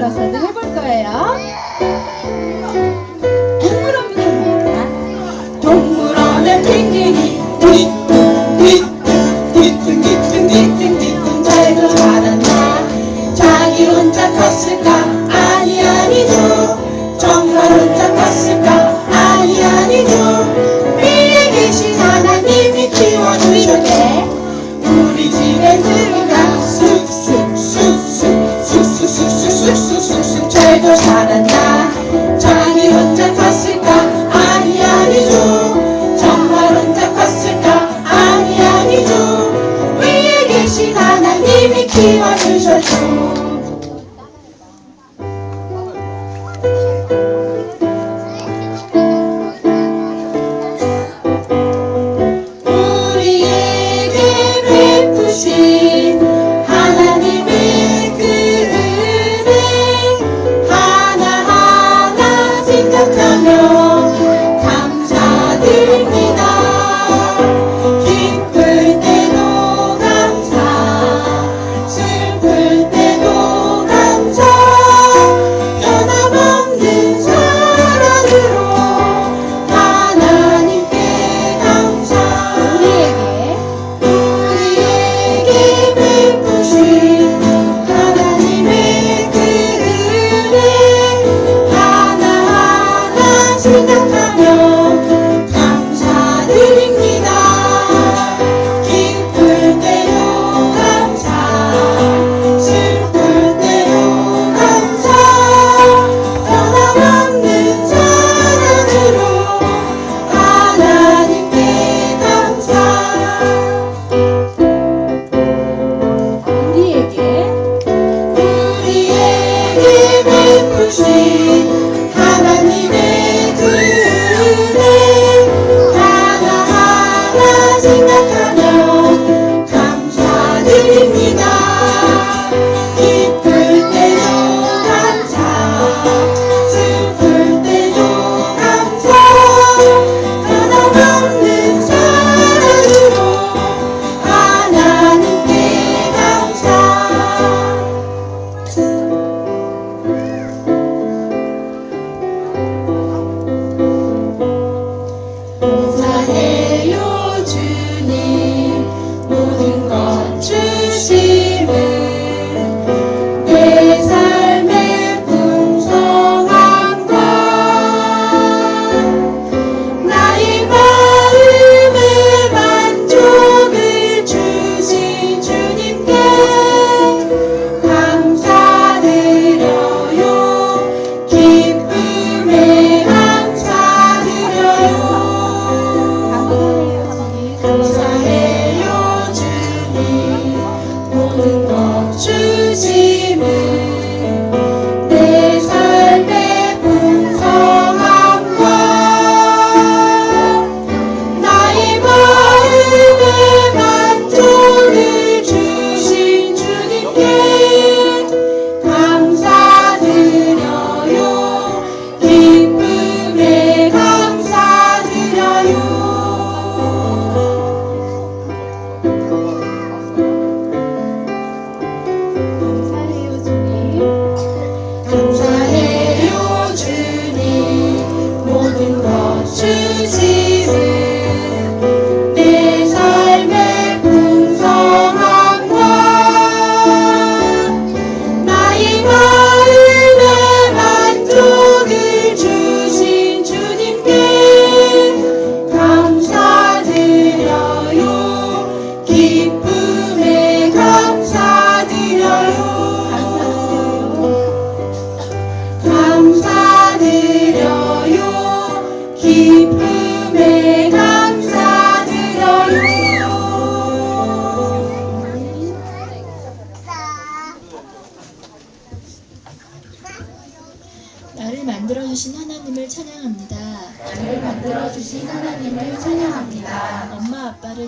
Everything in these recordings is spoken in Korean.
넣어서 해볼 거예요. 우리 집에 들 홀로 사는 나? 자기 혼자 탔을까? 아니 아니죠. 정말 혼자 탔을까? 아니 아니죠. 위에 계신 하나님이 키워주셨죠.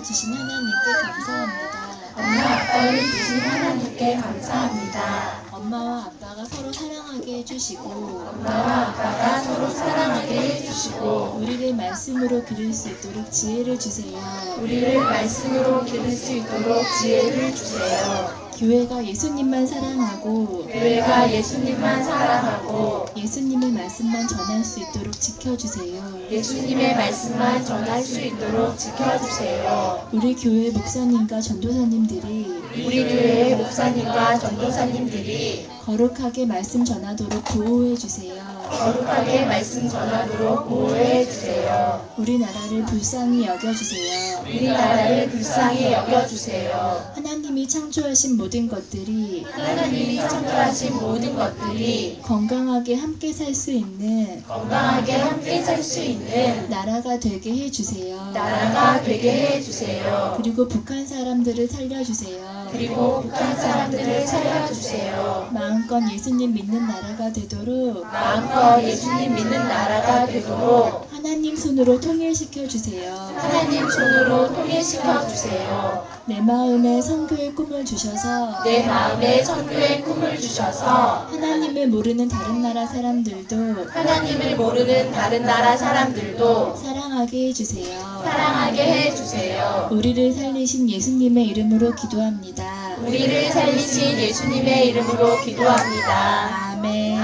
주신 하나님께 감사합니다. 엄마 아빠를 주신 하나님께 감사합니다 엄마와 아빠가 서로 사랑하게 해주시고 엄마와 아빠가 서로 사랑하게 해주시고 우리를 말씀으로 기를 수 있도록 지혜를 주세요. 우리를 말씀으로 기를 수 있도록 지혜를 주세요. 교회가 예수님만 사랑하고 교회가 예수님만 사랑하고 예수님의 말씀만 전할 수 있도록 지켜주세요. 예수님의 말씀만 전할 수 있도록 지켜주세요. 우리 교회 목사님과 전도사님들이 우리 교회의 목사님과 전도사님들이 거룩하게 말씀 전하도록 보호해 주세요. 거룩하게 말씀 전하도록 보호해 주세요. 우리나라를 불쌍히 여겨주세요. 우리나라를 불쌍히 여겨주세요. 하나님이 창조하신 모든 것들이 하나님이 창조하신 모든 것들이 건강하게 함께 살 수 있는 건강하게 함께 살 수 있는 나라가 되게 해주세요. 나라가 되게 해주세요. 그리고 북한 사람들을 살려주세요. 그리고 북한 사람들을 살려주세요. 마음껏 예수님 믿는 나라가 되도록 마음껏 예수님 믿는 나라가 되도록 하나님 손으로 통일시켜 주세요. 하나님 손으로 통일시켜 주세요. 내 마음에 선교의 꿈을 주셔서 내 마음에 선교의 꿈을 주셔서 하나님을 모르는 다른 나라 사람들도 하나님을 모르는 다른 나라 사람들도 사랑하게 해 주세요. 사랑하게 해 주세요. 우리를 살리신 예수님의 이름으로 기도합니다. 우리를 살리신 예수님의 이름으로 기도합니다. 아멘.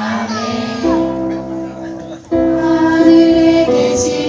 하늘에 계신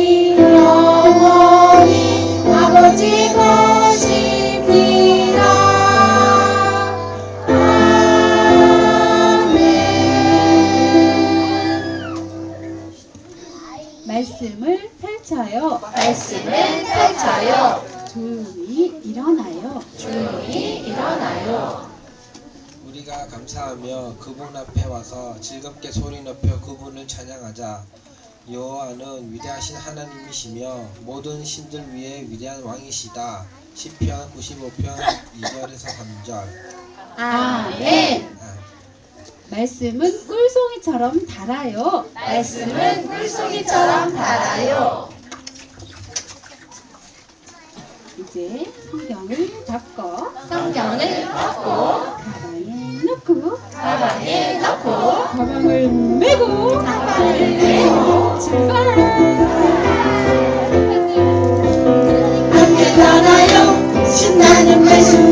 조용히 일어나요. 조용히 일어나요. 우리가 감사하며 그분 앞에 와서 즐겁게 소리 높여 그분을 찬양하자. 여호와는 위대하신 하나님이시며 모든 신들 위에 위대한 왕이시다. 시편 95편 2절에서 3절. 아멘. 말씀은 꿀송이처럼 달아요. 말씀은 물송이처럼 달아요. 이제 성경을 잡고 성경을 잡고 가방에 넣고 가방에 넣고 가방을 메고 가방을 메고 출발 함께 떠나요 신나는 말씀.